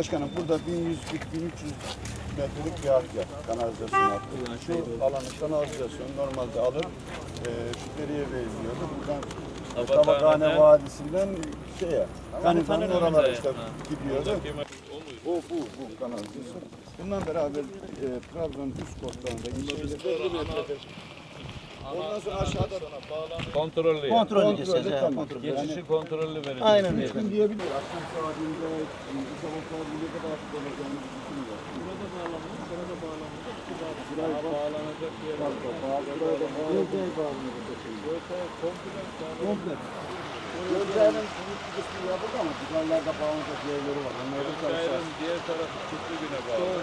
Başkanım burada 1100 1300 metrelik bir hat yap. Kanalizasyon hattı. Şu alanı kanalizasyon normalde alır. E, şu deriye benziyordu. Buradan e, Tabakhane Vadisi'nden şeye. Kanifanın oralara işte gidiyordu. O bu bu kanalizasyon. Bundan beraber e, Trabzon üst kotlarında ilçeyle 50 metrede. Ondan sonra aşağıda Kontrollü. yani. Kontrol edeceğiz. Kontrolü, ya, tamam. kontrol. Geçişi kontrollü verin. Aynen Üç öyle. gün diyebilir. Akşam saatinde, bu sabah saatinde kadar olacağını düşünüyor. Burada bağlanmış, burada bağlanmış. Buraya bağlanacak bir yer bak, buraya da bağlanacak. komple Komple. Gözlerin büyük bir kısmı yapıldı ama duvarlarda bağlanacak yerleri var. Onları da diğer tarafı çıktı güne bağlı.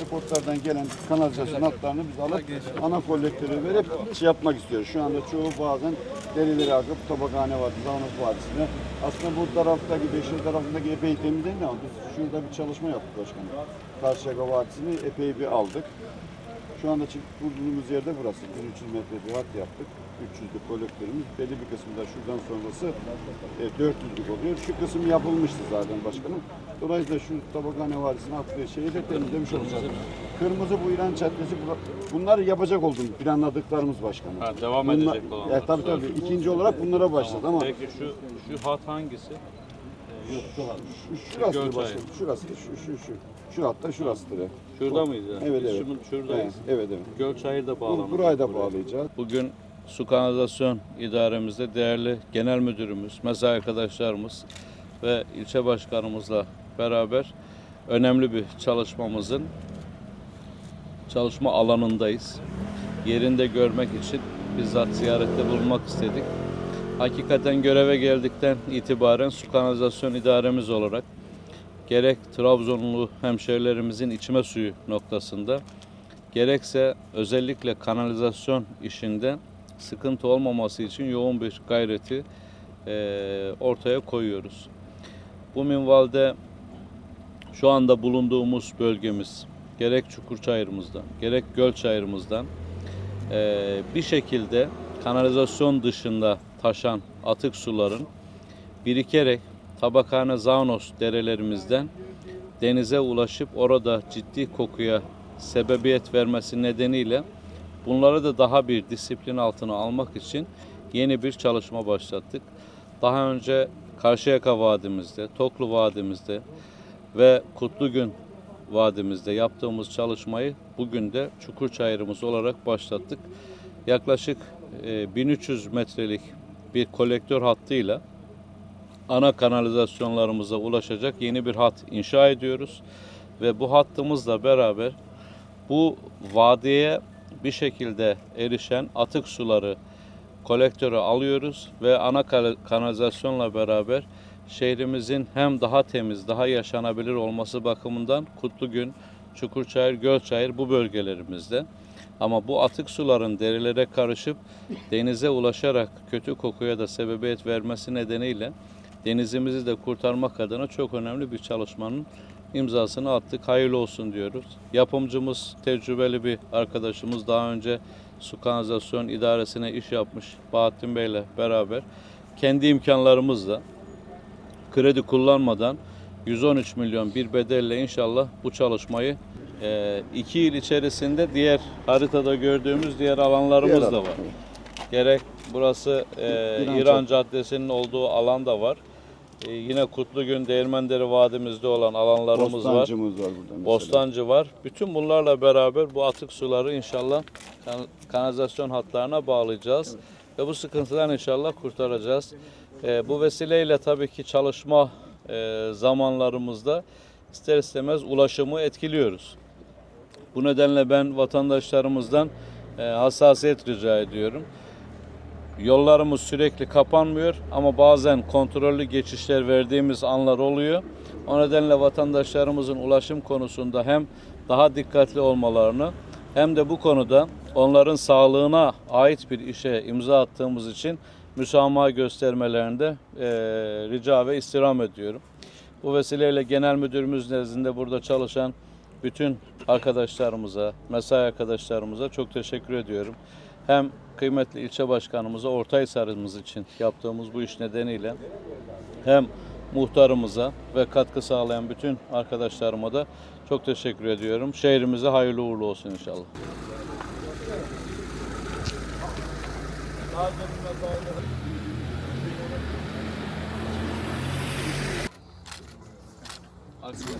Deportlardan gelen kanalizasyon hatlarını biz alıp ana kolektöre verip şey yapmak istiyoruz. Şu anda çoğu bazen derileri akıp tabakhane var, Zavnos Vadisi'ne. Aslında bu taraftaki, Beşir tarafındaki epey temizlendi ama biz şurada bir çalışma yaptık başkanım. Karşıyaka Vadisi'ni epey bir aldık. Şu anda bulunduğumuz yerde burası. 1300 metre hat yaptık. 300'lük kolektörümüz. Belli bir kısmı da şuradan sonrası e, 400'lük oluyor. Şu kısım yapılmıştı zaten başkanım. Dolayısıyla şu tabakhane varisini attığı şeyi de temizlemiş olacağız. Kırmızı bu İran Caddesi bura- bunlar yapacak olduğum planladıklarımız başkanım. Ha, devam Bunlar- edecek olan. E, tabii tabii. İkinci olarak bunlara başladı ama Peki şu şu hat hangisi? şu, şurası Gölçay. başkanım. Şurası şu şu şu. Şu hatta şurasıdır. Şurada mıydı? Evet Biz evet. Şunun, şuradayız. Evet evet. Gölçayır'da Bu, bağlanmış. burayı da bağlayacağız. Bugün su kanalizasyon idaremizde değerli genel müdürümüz, mesai arkadaşlarımız ve ilçe başkanımızla beraber önemli bir çalışmamızın çalışma alanındayız. Yerinde görmek için bizzat ziyarette bulunmak istedik. Hakikaten göreve geldikten itibaren su kanalizasyon idaremiz olarak gerek Trabzonlu hemşehrilerimizin içme suyu noktasında gerekse özellikle kanalizasyon işinde sıkıntı olmaması için yoğun bir gayreti eee, ortaya koyuyoruz. Bu minvalde şu anda bulunduğumuz bölgemiz gerek Çukurçayırımızdan gerek Gölçayırımızdan eee, bir şekilde kanalizasyon dışında taşan atık suların birikerek Tabakhane Zaunos derelerimizden denize ulaşıp orada ciddi kokuya sebebiyet vermesi nedeniyle bunları da daha bir disiplin altına almak için yeni bir çalışma başlattık. Daha önce Karşıyaka Vadimizde, Toklu Vadimizde ve Kutlugün Vadimizde yaptığımız çalışmayı bugün de Çukurçayırımız olarak başlattık. Yaklaşık e, 1300 metrelik bir kolektör hattıyla ana kanalizasyonlarımıza ulaşacak yeni bir hat inşa ediyoruz. Ve bu hattımızla beraber bu vadiye bir şekilde erişen atık suları kolektöre alıyoruz ve ana kanalizasyonla beraber şehrimizin hem daha temiz, daha yaşanabilir olması bakımından Kutlugün, Çukurçayır, Gölçayır bu bölgelerimizde. Ama bu atık suların derilere karışıp denize ulaşarak kötü kokuya da sebebiyet vermesi nedeniyle denizimizi de kurtarmak adına çok önemli bir çalışmanın imzasını attık. Hayırlı olsun diyoruz. Yapımcımız tecrübeli bir arkadaşımız daha önce su kanalizasyon idaresine iş yapmış Bahattin Bey'le beraber kendi imkanlarımızla kredi kullanmadan 113 milyon bir bedelle inşallah bu çalışmayı e, iki yıl içerisinde diğer haritada gördüğümüz diğer alanlarımız Diğer da var. Gerek burası e, İran İran Caddesi'nin olduğu alan da var. E, yine Kutlugün Değirmendere Vadimizde olan alanlarımız var. Bostancımız var burada mesela. Bostancı var. Bütün bunlarla beraber bu atık suları inşallah kan- kanalizasyon hatlarına bağlayacağız. Ve bu sıkıntıdan inşallah kurtaracağız. E, bu vesileyle tabii ki çalışma e, zamanlarımızda ister istemez ulaşımı etkiliyoruz. Bu nedenle ben vatandaşlarımızdan e, hassasiyet rica ediyorum. Yollarımız sürekli kapanmıyor ama bazen kontrollü geçişler verdiğimiz anlar oluyor. O nedenle vatandaşlarımızın ulaşım konusunda hem daha dikkatli olmalarını hem de bu konuda onların sağlığına ait bir işe imza attığımız için müsamaha göstermelerinde eee, rica ve istirham ediyorum. Bu vesileyle genel müdürümüz nezdinde burada çalışan bütün arkadaşlarımıza, mesai arkadaşlarımıza çok teşekkür ediyorum. Hem kıymetli ilçe başkanımıza, Ortaysar'ımız için yaptığımız bu iş nedeniyle hem muhtarımıza ve katkı sağlayan bütün arkadaşlarıma da çok teşekkür ediyorum. Şehrimize hayırlı uğurlu olsun inşallah. Daha Aslında.